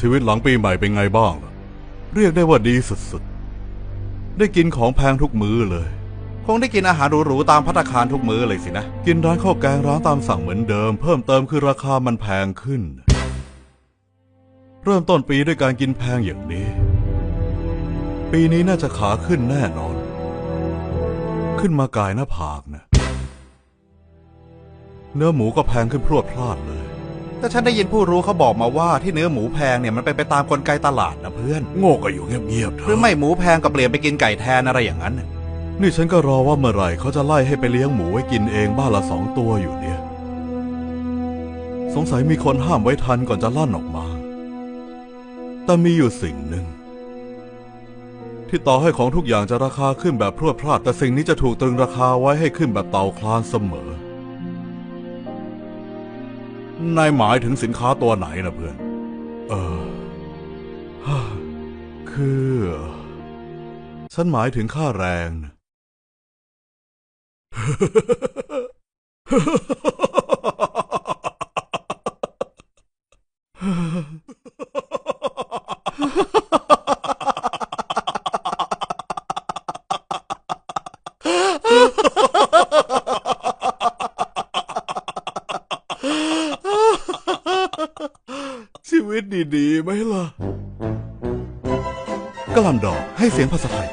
ชีวิตหลังปีใหม่เป็นไงบ้างล่ะ เรียกได้ว่าดีสุดๆ ได้กินของแพงทุกมื้อเลย คงได้กินอาหารหรูๆตามพัตตาคารทุกมื้อเลยสินะ กินร้านข้าวแกงร้านตามสั่งเหมือนเดิม เพิ่มเติมคือราคามันแพงขึ้น เริ่มต้นปีด้วยการกินแพงอย่างนี้ ปีนี้น่าจะขาขึ้นแน่นอน ขึ้นมากายหน้าผากนะ เนื้อหมูก็แพงขึ้นพรวดพลาดเลย แต่ฉันได้ยินผู้รู้เขาบอกมาว่าที่เนื้อหมูแพงเนี่ยมันเป็นไปตามกลไกตลาดนะเพื่อน โง่ก็อยู่เงียบๆเถหรืออะไม่หมูแพงก็เปลี่ยนไปกินไก่แทนอะไรอย่างนั้นน่ะนี่ฉันก็รอว่าเมื่อไหร่เขาจะไล่ให้ไปเลี้ยงหมูไว้กินเองบ้านละสองตัวอยู่เนี่ย สงสัยมีคนห้ามไว้ทันก่อนจะลั่นออกมา แต่มีอยู่สิ่งหนึ่ง ที่ต่อให้ของทุกอย่างจะราคาขึ้นแบบพรวดพลาด แต่สิ่งนี้จะถูกตรึงราคาไว้ให้ขึ้นแบบเต่าคลานเสมอ นายหมายถึงสินค้าตัวไหนนะเพื่อน เออ คือ ฉันหมายถึงค่าแรงนะฮ่า วิตดีๆไหมล่ะกะหล่ำดอกให้เสียงภาษาไทย